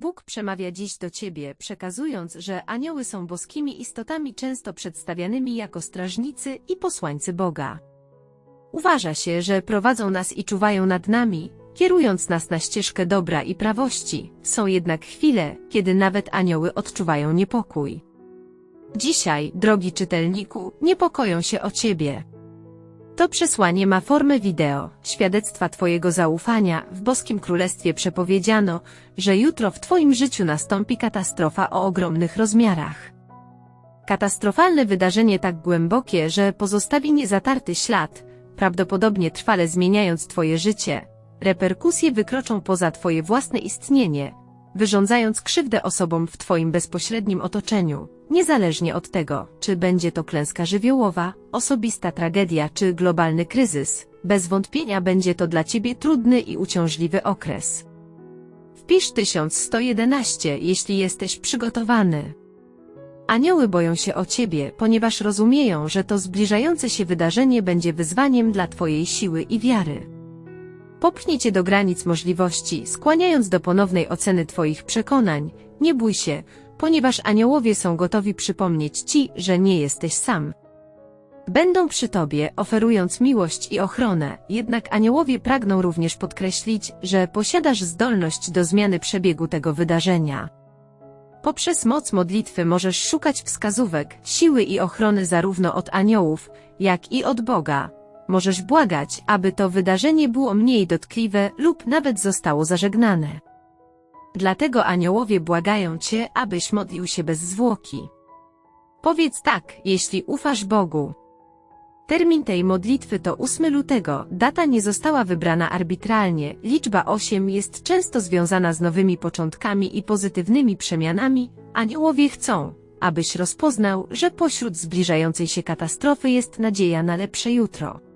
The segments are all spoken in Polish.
Bóg przemawia dziś do ciebie, przekazując, że anioły są boskimi istotami często przedstawianymi jako strażnicy i posłańcy Boga. Uważa się, że prowadzą nas i czuwają nad nami, kierując nas na ścieżkę dobra i prawości. Są jednak chwile, kiedy nawet anioły odczuwają niepokój. Dzisiaj, drogi czytelniku, niepokoją się o ciebie. To przesłanie ma formę wideo, świadectwa Twojego zaufania. W boskim królestwie przepowiedziano, że jutro w Twoim życiu nastąpi katastrofa o ogromnych rozmiarach. Katastrofalne wydarzenie tak głębokie, że pozostawi niezatarty ślad, prawdopodobnie trwale zmieniając Twoje życie. Reperkusje wykroczą poza Twoje własne istnienie, wyrządzając krzywdę osobom w Twoim bezpośrednim otoczeniu, niezależnie od tego, czy będzie to klęska żywiołowa, osobista tragedia czy globalny kryzys. Bez wątpienia będzie to dla Ciebie trudny i uciążliwy okres. Wpisz 1111, jeśli jesteś przygotowany. Anioły boją się o Ciebie, ponieważ rozumieją, że to zbliżające się wydarzenie będzie wyzwaniem dla Twojej siły i wiary. Popchnie Cię do granic możliwości, skłaniając do ponownej oceny Twoich przekonań. Nie bój się, ponieważ aniołowie są gotowi przypomnieć Ci, że nie jesteś sam. Będą przy Tobie, oferując miłość i ochronę, jednak aniołowie pragną również podkreślić, że posiadasz zdolność do zmiany przebiegu tego wydarzenia. Poprzez moc modlitwy możesz szukać wskazówek, siły i ochrony zarówno od aniołów, jak i od Boga. Możesz błagać, aby to wydarzenie było mniej dotkliwe lub nawet zostało zażegnane. Dlatego aniołowie błagają Cię, abyś modlił się bez zwłoki. Powiedz tak, jeśli ufasz Bogu. Termin tej modlitwy to 8 lutego, data nie została wybrana arbitralnie, liczba 8 jest często związana z nowymi początkami i pozytywnymi przemianami, aniołowie chcą, abyś rozpoznał, że pośród zbliżającej się katastrofy jest nadzieja na lepsze jutro.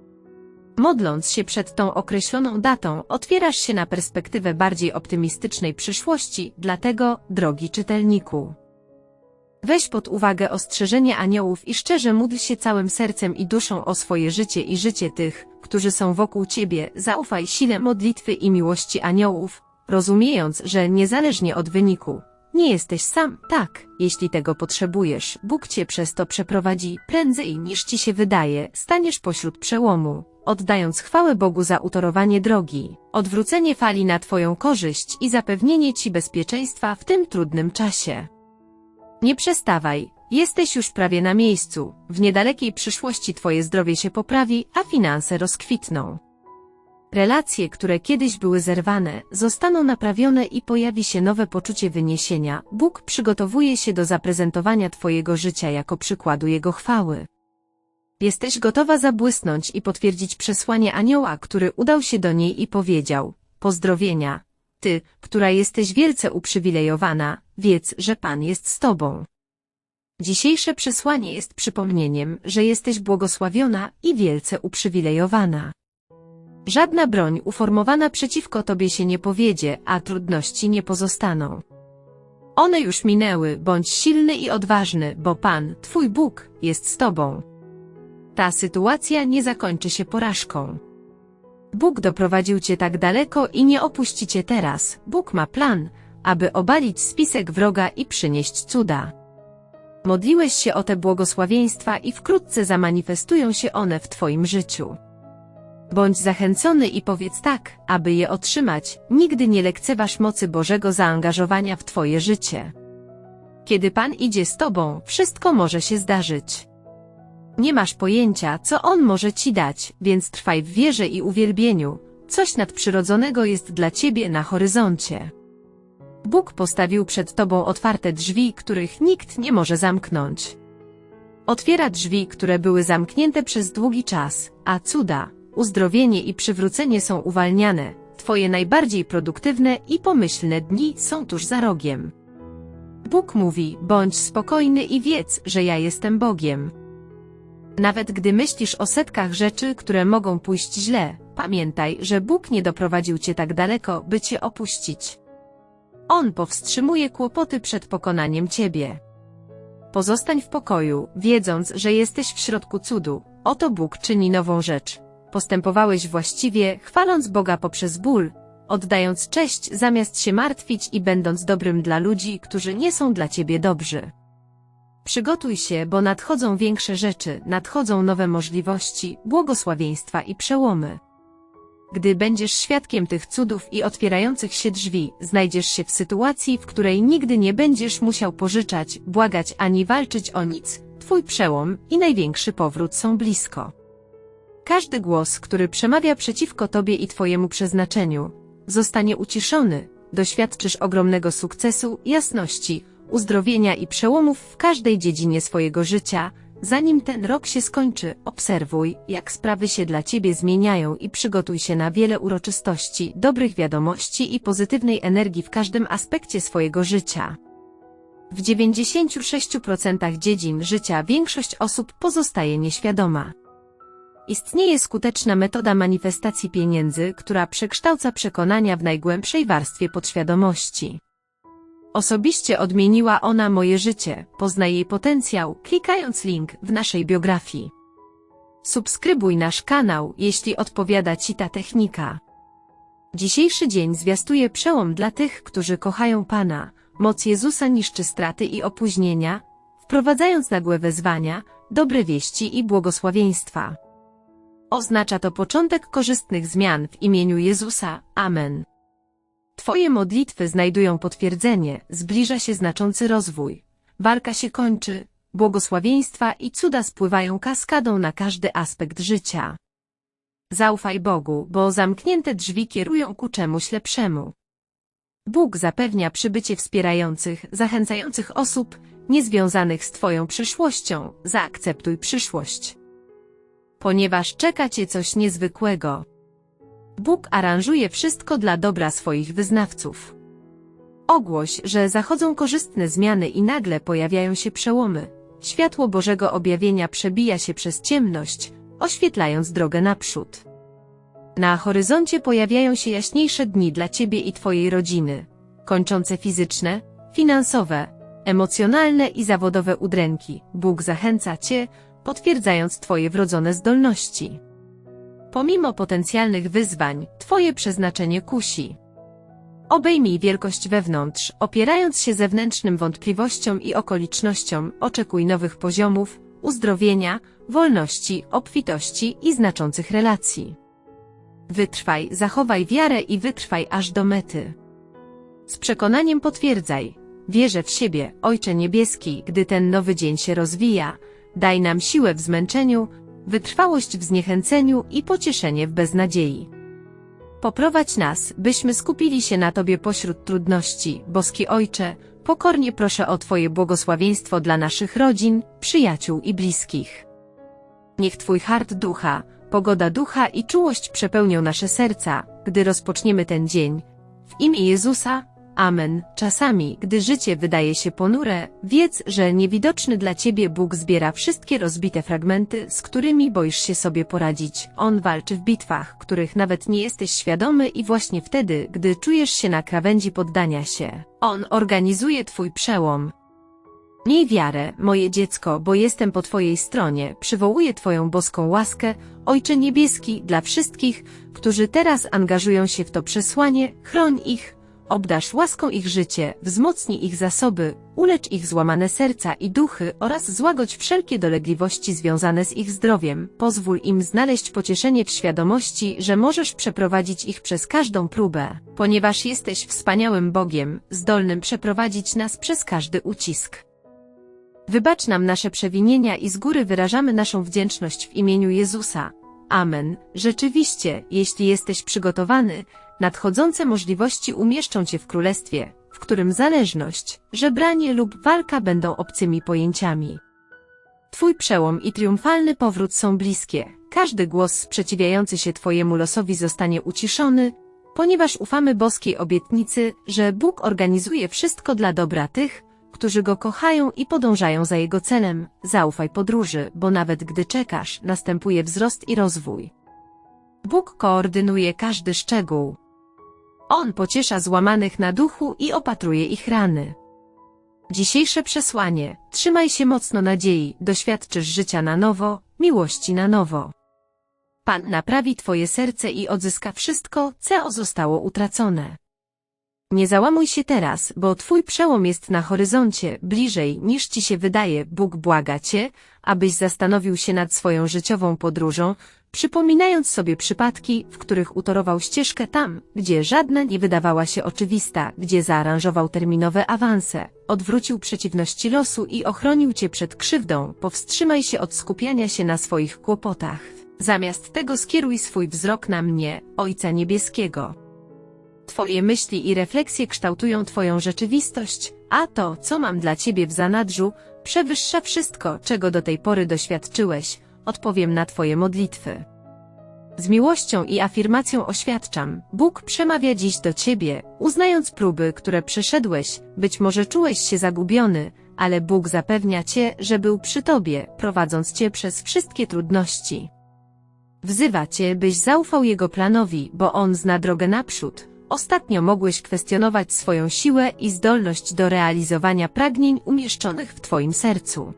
Modląc się przed tą określoną datą, otwierasz się na perspektywę bardziej optymistycznej przyszłości, dlatego, drogi czytelniku. Weź pod uwagę ostrzeżenie aniołów i szczerze módl się całym sercem i duszą o swoje życie i życie tych, którzy są wokół ciebie. Zaufaj sile modlitwy i miłości aniołów, rozumiejąc, że niezależnie od wyniku, nie jesteś sam, tak, jeśli tego potrzebujesz, Bóg cię przez to przeprowadzi prędzej niż ci się wydaje, staniesz pośród przełomu, oddając chwałę Bogu za utorowanie drogi, odwrócenie fali na twoją korzyść i zapewnienie ci bezpieczeństwa w tym trudnym czasie. Nie przestawaj, jesteś już prawie na miejscu, w niedalekiej przyszłości twoje zdrowie się poprawi, a finanse rozkwitną. Relacje, które kiedyś były zerwane, zostaną naprawione i pojawi się nowe poczucie wyniesienia. Bóg przygotowuje się do zaprezentowania Twojego życia jako przykładu Jego chwały. Jesteś gotowa zabłysnąć i potwierdzić przesłanie anioła, który udał się do niej i powiedział, pozdrowienia, ty, która jesteś wielce uprzywilejowana, wiedz, że Pan jest z tobą. Dzisiejsze przesłanie jest przypomnieniem, że jesteś błogosławiona i wielce uprzywilejowana. Żadna broń uformowana przeciwko tobie się nie powiedzie, a trudności nie pozostaną. One już minęły, bądź silny i odważny, bo Pan, Twój Bóg, jest z Tobą. Ta sytuacja nie zakończy się porażką. Bóg doprowadził Cię tak daleko i nie opuści Cię teraz. Bóg ma plan, aby obalić spisek wroga i przynieść cuda. Modliłeś się o te błogosławieństwa i wkrótce zamanifestują się one w Twoim życiu. Bądź zachęcony i powiedz tak, aby je otrzymać, nigdy nie lekceważ mocy Bożego zaangażowania w Twoje życie. Kiedy Pan idzie z Tobą, wszystko może się zdarzyć. Nie masz pojęcia, co On może Ci dać, więc trwaj w wierze i uwielbieniu. Coś nadprzyrodzonego jest dla Ciebie na horyzoncie. Bóg postawił przed Tobą otwarte drzwi, których nikt nie może zamknąć. Otwiera drzwi, które były zamknięte przez długi czas, a cuda, uzdrowienie i przywrócenie są uwalniane. Twoje najbardziej produktywne i pomyślne dni są tuż za rogiem. Bóg mówi, bądź spokojny i wiedz, że ja jestem Bogiem. Nawet gdy myślisz o setkach rzeczy, które mogą pójść źle, pamiętaj, że Bóg nie doprowadził cię tak daleko, by cię opuścić. On powstrzymuje kłopoty przed pokonaniem ciebie. Pozostań w pokoju, wiedząc, że jesteś w środku cudu. Oto Bóg czyni nową rzecz. Postępowałeś właściwie, chwaląc Boga poprzez ból, oddając cześć zamiast się martwić i będąc dobrym dla ludzi, którzy nie są dla ciebie dobrzy. Przygotuj się, bo nadchodzą większe rzeczy, nadchodzą nowe możliwości, błogosławieństwa i przełomy. Gdy będziesz świadkiem tych cudów i otwierających się drzwi, znajdziesz się w sytuacji, w której nigdy nie będziesz musiał pożyczać, błagać ani walczyć o nic. Twój przełom i największy powrót są blisko. Każdy głos, który przemawia przeciwko tobie i twojemu przeznaczeniu, zostanie uciszony, doświadczysz ogromnego sukcesu, jasności, uzdrowienia i przełomów w każdej dziedzinie swojego życia, zanim ten rok się skończy, obserwuj, jak sprawy się dla ciebie zmieniają i przygotuj się na wiele uroczystości, dobrych wiadomości i pozytywnej energii w każdym aspekcie swojego życia. W 96% dziedzin życia większość osób pozostaje nieświadoma. Istnieje skuteczna metoda manifestacji pieniędzy, która przekształca przekonania w najgłębszej warstwie podświadomości. Osobiście odmieniła ona moje życie, poznaj jej potencjał, klikając link w naszej biografii. Subskrybuj nasz kanał, jeśli odpowiada Ci ta technika. Dzisiejszy dzień zwiastuje przełom dla tych, którzy kochają Pana. Moc Jezusa niszczy straty i opóźnienia, wprowadzając nagłe wezwania, dobre wieści i błogosławieństwa. Oznacza to początek korzystnych zmian w imieniu Jezusa. Amen. Twoje modlitwy znajdują potwierdzenie, zbliża się znaczący rozwój. Walka się kończy, błogosławieństwa i cuda spływają kaskadą na każdy aspekt życia. Zaufaj Bogu, bo zamknięte drzwi kierują ku czemuś lepszemu. Bóg zapewnia przybycie wspierających, zachęcających osób, niezwiązanych z Twoją przyszłością, zaakceptuj przyszłość. Ponieważ czeka Cię coś niezwykłego. Bóg aranżuje wszystko dla dobra swoich wyznawców. Ogłoś, że zachodzą korzystne zmiany i nagle pojawiają się przełomy. Światło Bożego objawienia przebija się przez ciemność, oświetlając drogę naprzód. Na horyzoncie pojawiają się jaśniejsze dni dla Ciebie i Twojej rodziny, kończące fizyczne, finansowe, emocjonalne i zawodowe udręki. Bóg zachęca Cię, potwierdzając Twoje wrodzone zdolności. Pomimo potencjalnych wyzwań, Twoje przeznaczenie kusi. Obejmij wielkość wewnątrz, opierając się zewnętrznym wątpliwościom i okolicznościom, oczekuj nowych poziomów, uzdrowienia, wolności, obfitości i znaczących relacji. Wytrwaj, zachowaj wiarę i wytrwaj aż do mety. Z przekonaniem potwierdzaj, wierzę w siebie, Ojcze Niebieski, gdy ten nowy dzień się rozwija, daj nam siłę w zmęczeniu, wytrwałość w zniechęceniu i pocieszenie w beznadziei. Poprowadź nas, byśmy skupili się na Tobie pośród trudności, boski Ojcze, pokornie proszę o Twoje błogosławieństwo dla naszych rodzin, przyjaciół i bliskich. Niech Twój hart ducha, pogoda ducha i czułość przepełnią nasze serca, gdy rozpoczniemy ten dzień. W imię Jezusa, Amen. Czasami, gdy życie wydaje się ponure, wiedz, że niewidoczny dla ciebie Bóg zbiera wszystkie rozbite fragmenty, z którymi boisz się sobie poradzić. On walczy w bitwach, których nawet nie jesteś świadomy i właśnie wtedy, gdy czujesz się na krawędzi poddania się, On organizuje twój przełom. Miej wiarę, moje dziecko, bo jestem po Twojej stronie, przywołuję Twoją boską łaskę, Ojcze Niebieski, dla wszystkich, którzy teraz angażują się w to przesłanie, chroń ich, Obdasz łaską ich życie, wzmocnij ich zasoby, ulecz ich złamane serca i duchy oraz złagodź wszelkie dolegliwości związane z ich zdrowiem. Pozwól im znaleźć pocieszenie w świadomości, że możesz przeprowadzić ich przez każdą próbę, ponieważ jesteś wspaniałym Bogiem, zdolnym przeprowadzić nas przez każdy ucisk. Wybacz nam nasze przewinienia i z góry wyrażamy naszą wdzięczność w imieniu Jezusa. Amen. Rzeczywiście, jeśli jesteś przygotowany, nadchodzące możliwości umieszczą cię w królestwie, w którym zależność, żebranie lub walka będą obcymi pojęciami. Twój przełom i triumfalny powrót są bliskie. Każdy głos sprzeciwiający się Twojemu losowi zostanie uciszony, ponieważ ufamy boskiej obietnicy, że Bóg organizuje wszystko dla dobra tych, którzy Go kochają i podążają za Jego celem. Zaufaj podróży, bo nawet gdy czekasz, następuje wzrost i rozwój. Bóg koordynuje każdy szczegół. On pociesza złamanych na duchu i opatruje ich rany. Dzisiejsze przesłanie, trzymaj się mocno nadziei, doświadczysz życia na nowo, miłości na nowo. Pan naprawi twoje serce i odzyska wszystko, co zostało utracone. Nie załamuj się teraz, bo twój przełom jest na horyzoncie, bliżej niż ci się wydaje. Bóg błaga cię, abyś zastanowił się nad swoją życiową podróżą, przypominając sobie przypadki, w których utorował ścieżkę tam, gdzie żadna nie wydawała się oczywista, gdzie zaaranżował terminowe awanse, odwrócił przeciwności losu i ochronił cię przed krzywdą. Powstrzymaj się od skupiania się na swoich kłopotach. Zamiast tego skieruj swój wzrok na mnie, Ojca Niebieskiego. Twoje myśli i refleksje kształtują Twoją rzeczywistość, a to, co mam dla Ciebie w zanadrzu, przewyższa wszystko, czego do tej pory doświadczyłeś, odpowiem na Twoje modlitwy. Z miłością i afirmacją oświadczam, Bóg przemawia dziś do Ciebie, uznając próby, które przeszedłeś, być może czułeś się zagubiony, ale Bóg zapewnia Cię, że był przy Tobie, prowadząc Cię przez wszystkie trudności. Wzywa Cię, byś zaufał Jego planowi, bo On zna drogę naprzód, Ostatnio mogłeś kwestionować swoją siłę i zdolność do realizowania pragnień umieszczonych w Twoim sercu.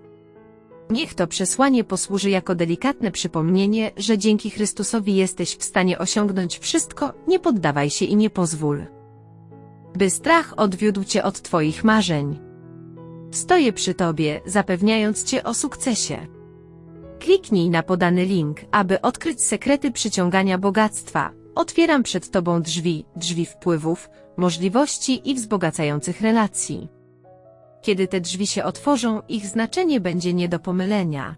Niech to przesłanie posłuży jako delikatne przypomnienie, że dzięki Chrystusowi jesteś w stanie osiągnąć wszystko, nie poddawaj się i nie pozwól. By strach odwiódł Cię od Twoich marzeń. Stoję przy Tobie, zapewniając Cię o sukcesie. Kliknij na podany link, aby odkryć sekrety przyciągania bogactwa, Otwieram przed Tobą drzwi, drzwi wpływów, możliwości i wzbogacających relacji. Kiedy te drzwi się otworzą, ich znaczenie będzie nie do pomylenia.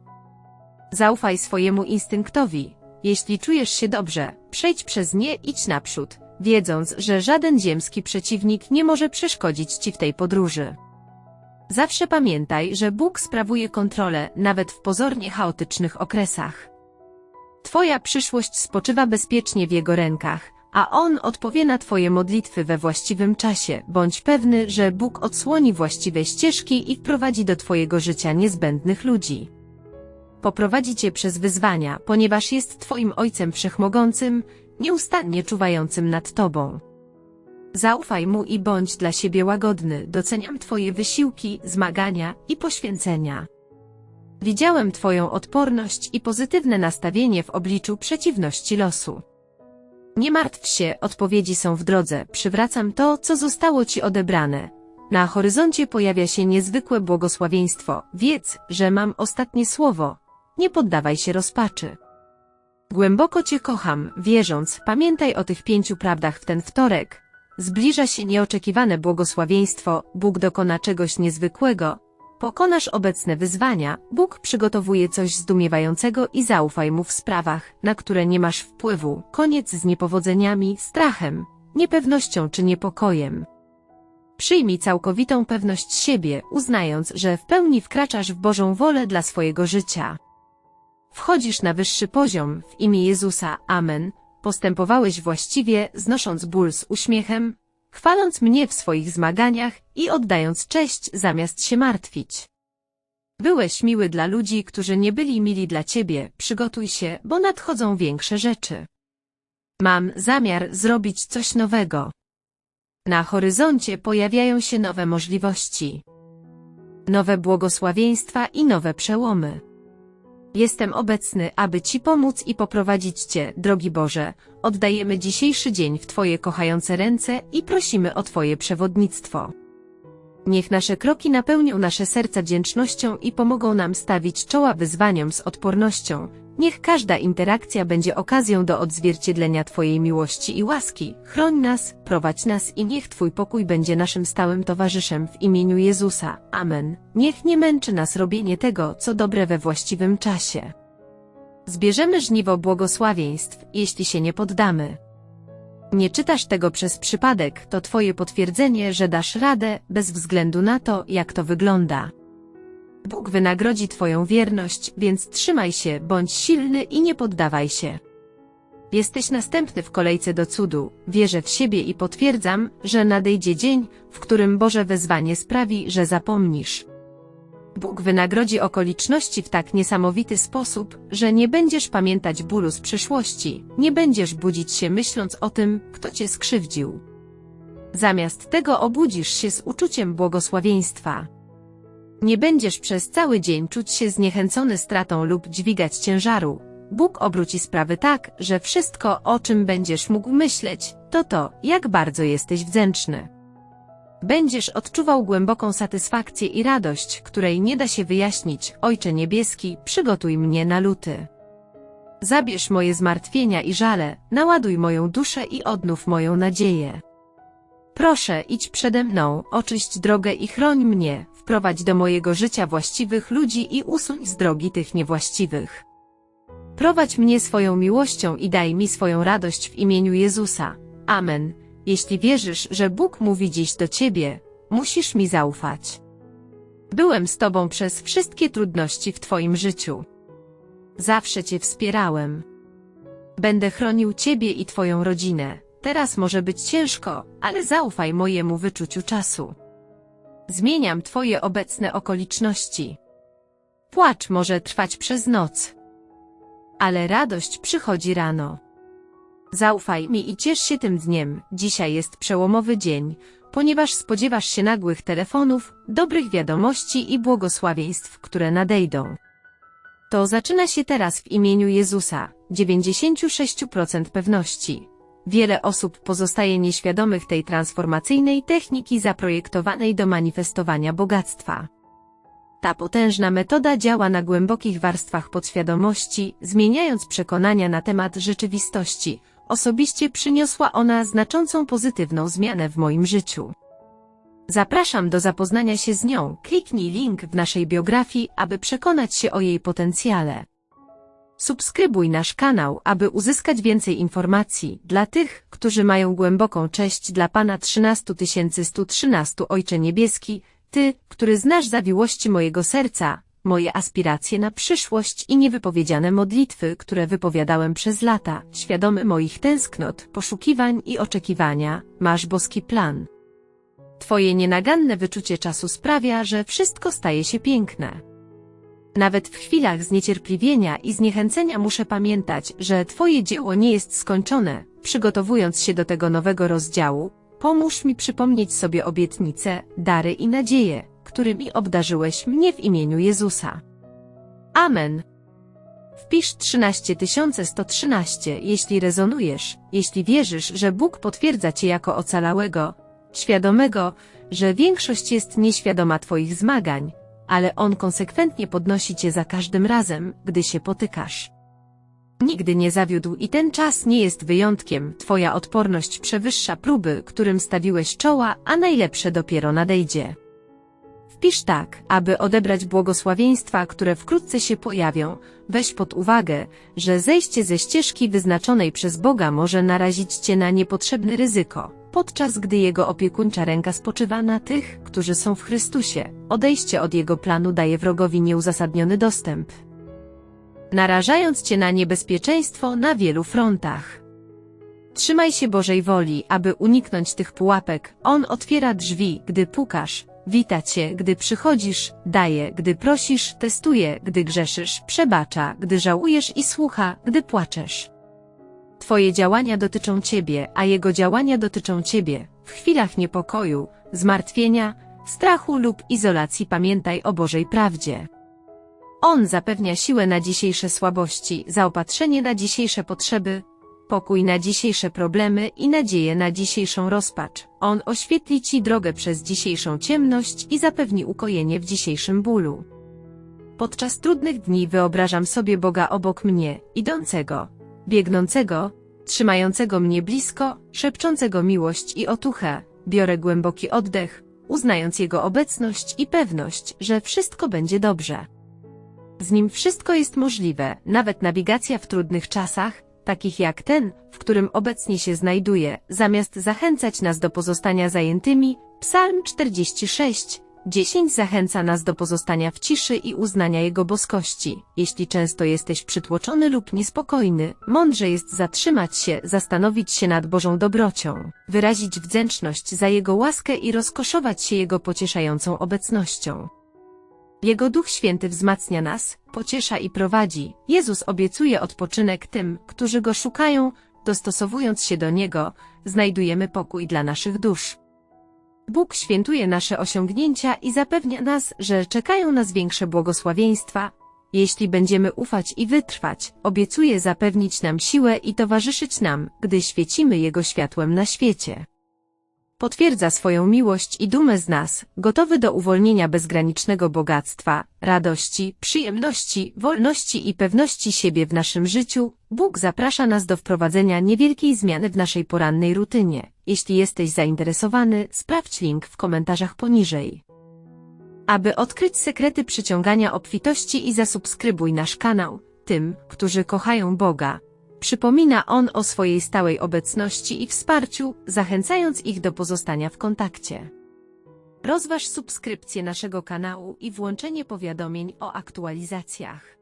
Zaufaj swojemu instynktowi. Jeśli czujesz się dobrze, przejdź przez nie, idź naprzód, wiedząc, że żaden ziemski przeciwnik nie może przeszkodzić Ci w tej podróży. Zawsze pamiętaj, że Bóg sprawuje kontrolę nawet w pozornie chaotycznych okresach. Twoja przyszłość spoczywa bezpiecznie w Jego rękach, a On odpowie na Twoje modlitwy we właściwym czasie. Bądź pewny, że Bóg odsłoni właściwe ścieżki i wprowadzi do Twojego życia niezbędnych ludzi. Poprowadzi Cię przez wyzwania, ponieważ jest Twoim Ojcem Wszechmogącym, nieustannie czuwającym nad Tobą. Zaufaj Mu i bądź dla siebie łagodny, doceniam Twoje wysiłki, zmagania i poświęcenia. Widziałem Twoją odporność i pozytywne nastawienie w obliczu przeciwności losu. Nie martw się, odpowiedzi są w drodze, przywracam to, co zostało Ci odebrane. Na horyzoncie pojawia się niezwykłe błogosławieństwo, wiedz, że mam ostatnie słowo. Nie poddawaj się rozpaczy. Głęboko Cię kocham, wierząc, pamiętaj o tych pięciu prawdach w ten wtorek. Zbliża się nieoczekiwane błogosławieństwo, Bóg dokona czegoś niezwykłego, Pokonasz obecne wyzwania, Bóg przygotowuje coś zdumiewającego i zaufaj Mu w sprawach, na które nie masz wpływu. Koniec z niepowodzeniami, strachem, niepewnością czy niepokojem. Przyjmij całkowitą pewność siebie, uznając, że w pełni wkraczasz w Bożą wolę dla swojego życia. Wchodzisz na wyższy poziom, w imię Jezusa, Amen. Postępowałeś właściwie, znosząc ból z uśmiechem, chwaląc mnie w swoich zmaganiach i oddając cześć zamiast się martwić. Byłeś miły dla ludzi, którzy nie byli mili dla ciebie, przygotuj się, bo nadchodzą większe rzeczy. Mam zamiar zrobić coś nowego. Na horyzoncie pojawiają się nowe możliwości. Nowe błogosławieństwa i nowe przełomy. Jestem obecny, aby Ci pomóc i poprowadzić Cię, drogi Boże. Oddajemy dzisiejszy dzień w Twoje kochające ręce i prosimy o Twoje przewodnictwo. Niech nasze kroki napełnią nasze serca wdzięcznością i pomogą nam stawić czoła wyzwaniom z odpornością, Niech każda interakcja będzie okazją do odzwierciedlenia Twojej miłości i łaski. Chroń nas, prowadź nas i niech Twój pokój będzie naszym stałym towarzyszem w imieniu Jezusa. Amen. Niech nie męczy nas robienie tego, co dobre we właściwym czasie. Zbierzemy żniwo błogosławieństw, jeśli się nie poddamy. Nie czytasz tego przez przypadek, to Twoje potwierdzenie, że dasz radę, bez względu na to, jak to wygląda. Bóg wynagrodzi Twoją wierność, więc trzymaj się, bądź silny i nie poddawaj się. Jesteś następny w kolejce do cudu, wierzę w siebie i potwierdzam, że nadejdzie dzień, w którym Boże wezwanie sprawi, że zapomnisz. Bóg wynagrodzi okoliczności w tak niesamowity sposób, że nie będziesz pamiętać bólu z przeszłości, nie będziesz budzić się myśląc o tym, kto cię skrzywdził. Zamiast tego obudzisz się z uczuciem błogosławieństwa. Nie będziesz przez cały dzień czuć się zniechęcony stratą lub dźwigać ciężaru. Bóg obróci sprawy tak, że wszystko, o czym będziesz mógł myśleć, to to, jak bardzo jesteś wdzięczny. Będziesz odczuwał głęboką satysfakcję i radość, której nie da się wyjaśnić. Ojcze Niebieski, przygotuj mnie na luty. Zabierz moje zmartwienia i żale, naładuj moją duszę i odnów moją nadzieję. Proszę, idź przede mną, oczyść drogę i chroń mnie, wprowadź do mojego życia właściwych ludzi i usuń z drogi tych niewłaściwych. Prowadź mnie swoją miłością i daj mi swoją radość w imieniu Jezusa. Amen. Jeśli wierzysz, że Bóg mówi dziś do ciebie, musisz mi zaufać. Byłem z tobą przez wszystkie trudności w twoim życiu. Zawsze cię wspierałem. Będę chronił ciebie i twoją rodzinę. Teraz może być ciężko, ale zaufaj mojemu wyczuciu czasu. Zmieniam twoje obecne okoliczności. Płacz może trwać przez noc. Ale radość przychodzi rano. Zaufaj mi i ciesz się tym dniem, dzisiaj jest przełomowy dzień, ponieważ spodziewasz się nagłych telefonów, dobrych wiadomości i błogosławieństw, które nadejdą. To zaczyna się teraz w imieniu Jezusa, 96% pewności. Wiele osób pozostaje nieświadomych tej transformacyjnej techniki zaprojektowanej do manifestowania bogactwa. Ta potężna metoda działa na głębokich warstwach podświadomości, zmieniając przekonania na temat rzeczywistości. Osobiście przyniosła ona znaczącą pozytywną zmianę w moim życiu. Zapraszam do zapoznania się z nią. Kliknij link w naszej biografii, aby przekonać się o jej potencjale. Subskrybuj nasz kanał, aby uzyskać więcej informacji dla tych, którzy mają głęboką cześć dla Pana 13113 Ojcze Niebieski, Ty, który znasz zawiłości mojego serca, moje aspiracje na przyszłość i niewypowiedziane modlitwy, które wypowiadałem przez lata, świadomy moich tęsknot, poszukiwań i oczekiwania, masz boski plan. Twoje nienaganne wyczucie czasu sprawia, że wszystko staje się piękne. Nawet w chwilach zniecierpliwienia i zniechęcenia muszę pamiętać, że Twoje dzieło nie jest skończone. Przygotowując się do tego nowego rozdziału, pomóż mi przypomnieć sobie obietnice, dary i nadzieje, którymi obdarzyłeś mnie w imieniu Jezusa. Amen. Wpisz 13113, jeśli rezonujesz, jeśli wierzysz, że Bóg potwierdza Cię jako ocalałego, świadomego, że większość jest nieświadoma Twoich zmagań, ale On konsekwentnie podnosi Cię za każdym razem, gdy się potykasz. Nigdy nie zawiódł i ten czas nie jest wyjątkiem, Twoja odporność przewyższa próby, którym stawiłeś czoła, a najlepsze dopiero nadejdzie. Wpisz tak, aby odebrać błogosławieństwa, które wkrótce się pojawią, weź pod uwagę, że zejście ze ścieżki wyznaczonej przez Boga może narazić Cię na niepotrzebne ryzyko, podczas gdy Jego opiekuńcza ręka spoczywa na tych, którzy są w Chrystusie. Odejście od Jego planu daje wrogowi nieuzasadniony dostęp, narażając Cię na niebezpieczeństwo na wielu frontach. Trzymaj się Bożej woli, aby uniknąć tych pułapek. On otwiera drzwi, gdy pukasz, Wita cię, gdy przychodzisz, daje, gdy prosisz, testuje, gdy grzeszysz, przebacza, gdy żałujesz i słucha, gdy płaczesz. Twoje działania dotyczą Ciebie, a Jego działania dotyczą Ciebie. W chwilach niepokoju, zmartwienia, strachu lub izolacji pamiętaj o Bożej prawdzie. On zapewnia siłę na dzisiejsze słabości, zaopatrzenie na dzisiejsze potrzeby, pokój na dzisiejsze problemy i nadzieję na dzisiejszą rozpacz. On oświetli Ci drogę przez dzisiejszą ciemność i zapewni ukojenie w dzisiejszym bólu. Podczas trudnych dni wyobrażam sobie Boga obok mnie, idącego, biegnącego, trzymającego mnie blisko, szepczącego miłość i otuchę. Biorę głęboki oddech, uznając Jego obecność i pewność, że wszystko będzie dobrze. Z Nim wszystko jest możliwe, nawet nawigacja w trudnych czasach, takich jak ten, w którym obecnie się znajduje, zamiast zachęcać nas do pozostania zajętymi, Psalm 46, 10 zachęca nas do pozostania w ciszy i uznania Jego boskości. Jeśli często jesteś przytłoczony lub niespokojny, mądrze jest zatrzymać się, zastanowić się nad Bożą dobrocią, wyrazić wdzięczność za Jego łaskę i rozkoszować się Jego pocieszającą obecnością. Jego Duch Święty wzmacnia nas, pociesza i prowadzi. Jezus obiecuje odpoczynek tym, którzy Go szukają, dostosowując się do Niego, znajdujemy pokój dla naszych dusz. Bóg świętuje nasze osiągnięcia i zapewnia nas, że czekają nas większe błogosławieństwa. Jeśli będziemy ufać i wytrwać, obiecuje zapewnić nam siłę i towarzyszyć nam, gdy świecimy Jego światłem na świecie. Potwierdza swoją miłość i dumę z nas, gotowy do uwolnienia bezgranicznego bogactwa, radości, przyjemności, wolności i pewności siebie w naszym życiu. Bóg zaprasza nas do wprowadzenia niewielkiej zmiany w naszej porannej rutynie. Jeśli jesteś zainteresowany, sprawdź link w komentarzach poniżej. Aby odkryć sekrety przyciągania obfitości i zasubskrybuj nasz kanał, tym, którzy kochają Boga. Przypomina on o swojej stałej obecności i wsparciu, zachęcając ich do pozostania w kontakcie. Rozważ subskrypcję naszego kanału i włączenie powiadomień o aktualizacjach.